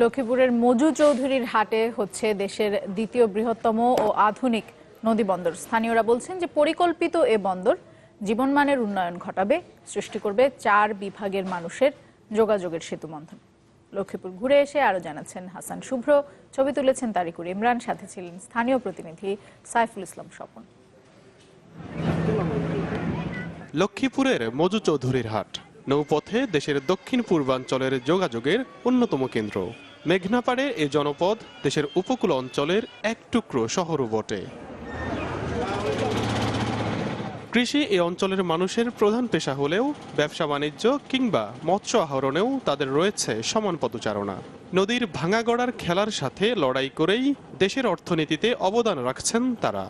লক্ষ্মীপুরের মজু চৌধুরীর হাটে হচ্ছে দেশের দ্বিতীয় বৃহত্তম ও আধুনিক নদী বন্দর। স্থানীয়রা বলছেন যে পরিকল্পিত এ বন্দর জীবনমানের উন্নয়ন ঘটাবে, সৃষ্টি করবে চার বিভাগের মানুষের যোগাযোগের সেতু বন্ধন লক্ষ্মীপুর ঘুরে এসে আরও জানাচ্ছেন হাসান শুভ্র, ছবি তুলেছেন তারিকুর ইমরান, সাথে ছিলেন স্থানীয় প্রতিনিধি সাইফুল ইসলাম স্বপন। লক্ষ্মীপুরের মজু চৌধুরীর হাট, নৌপথে দেশের দক্ষিণ পূর্বাঞ্চলের যোগাযোগের অন্যতম কেন্দ্র। মেঘনাপাড়ে এ জনপদ দেশের উপকূল অঞ্চলের এক টুকরো শহরও বটে। কৃষি এই অঞ্চলের মানুষের প্রধান পেশা হলেও ব্যবসা বাণিজ্য কিংবা মৎস্য আহরণেও তাদের রয়েছে সমান পদচারণা। নদীর ভাঙাগড়ার খেলার সাথে লড়াই করেই দেশের অর্থনীতিতে অবদান রাখছেন তারা।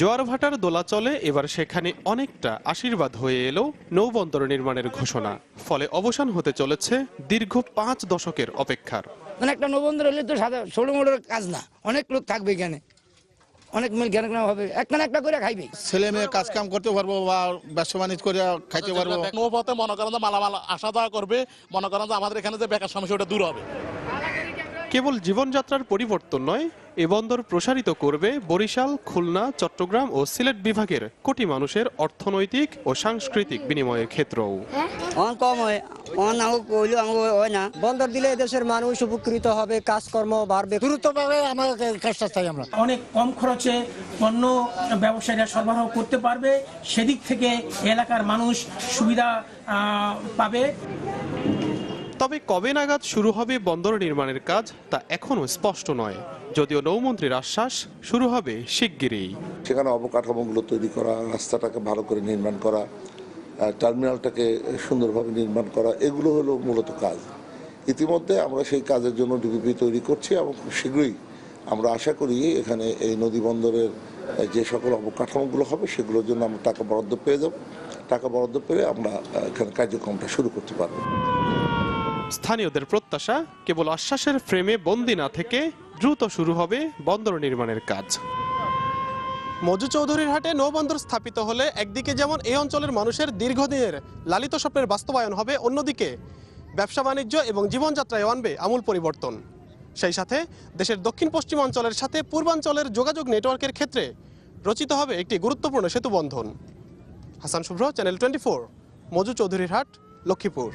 জোয়ার ভাটার দোলাচলে এবার সেখানে অনেকটা আশীর্বাদ হয়ে এলো নৌবন্দর নির্মাণের ঘোষণা। ফলে অবসান হতে চলেছে দীর্ঘ পাঁচ দশকের অপেক্ষার। মানে একটা নবন্ধ হলে তো সাদা ষোলো মোটর কাজ না অনেক লোক থাকবে এখানে। অনেক মিল জ্ঞান হবে একটা না একটা করে খাইবে। ছেলে মেয়ে কাজ কাম করতে পারব বা ব্যবসা বাণিজ্য করে খাইতে পারব। নৌপথে মনে করেন যে মালামাল আসা যাওয়া করবে মনে করেন যে আমাদের এখানে যে বেকার সমস্যা ওটা দূর হবে। কেবল জীবনযাত্রার পরিবর্তন নয় এ বন্দর প্রসারিত করবে বরিশাল খুলনা চট্টগ্রাম ও সিলেট বিভাগের কোটি মানুষের অর্থনৈতিক ও সাংস্কৃতিক বিনিময়ের ক্ষেত্রও। অন কম অন আমাকে কইলে আমাকে না। বন্দর দিলে দেশের মানুষ উপকৃত হবে কাজকর্ম বাড়বে। দ্রুতভাবে আমার কাজটা চাই আমরা। অনেক কম খরচে পণ্য ব্যবসায়ীরা সরবরাহ করতে পারবে সেদিক থেকে এলাকার মানুষ সুবিধা পাবে। তবে কবে নাগাদ শুরু হবে বন্দর নির্মাণের কাজ তা এখনও স্পষ্ট নয়। যদিও নৌমন্ত্রীর আশ্বাস, শুরু হবে শিগগিরই। সেখানে অবকাঠামোগুলো তৈরি করা, রাস্তাটাকে ভালো করে নির্মাণ করা টার্মিনালটাকে সুন্দরভাবে নির্মাণ করা, এগুলো হলো মূলত কাজ। ইতিমধ্যে আমরা সেই কাজের জন্য ডিপিপি তৈরি করছি এবং শীঘ্রই আমরা আশা করি এখানে এই নদী বন্দরের যে সকল অবকাঠামোগুলো হবে সেগুলোর জন্য আমরা টাকা বরাদ্দ পেয়ে যাব। টাকা বরাদ্দ পেলে আমরা এখানে কার্যক্রমটা শুরু করতে পারব। স্থানীয়দের প্রত্যাশা কেবল আশ্বাসের ফ্রেমে বন্দি না থেকে দ্রুত শুরু হবে বন্দর নির্মাণের কাজ। মজু চৌধুরীর হাটে নৌবন্দর স্থাপিত হলে একদিকে যেমন এই অঞ্চলের মানুষের দীর্ঘদিনের লালিত স্বপ্নের বাস্তবায়ন হবে, অন্যদিকে ব্যবসা বাণিজ্য এবং জীবনযাত্রায় আনবে আমূল পরিবর্তন। সেই সাথে দেশের দক্ষিণ পশ্চিমাঞ্চলের সাথে পূর্বাঞ্চলের যোগাযোগ নেটওয়ার্কের ক্ষেত্রে রচিত হবে একটি গুরুত্বপূর্ণ সেতু বন্ধন। Hasan Shubhro, channel twenty four, Moju চৌধুরীর হাট, লক্ষ্মীপুর।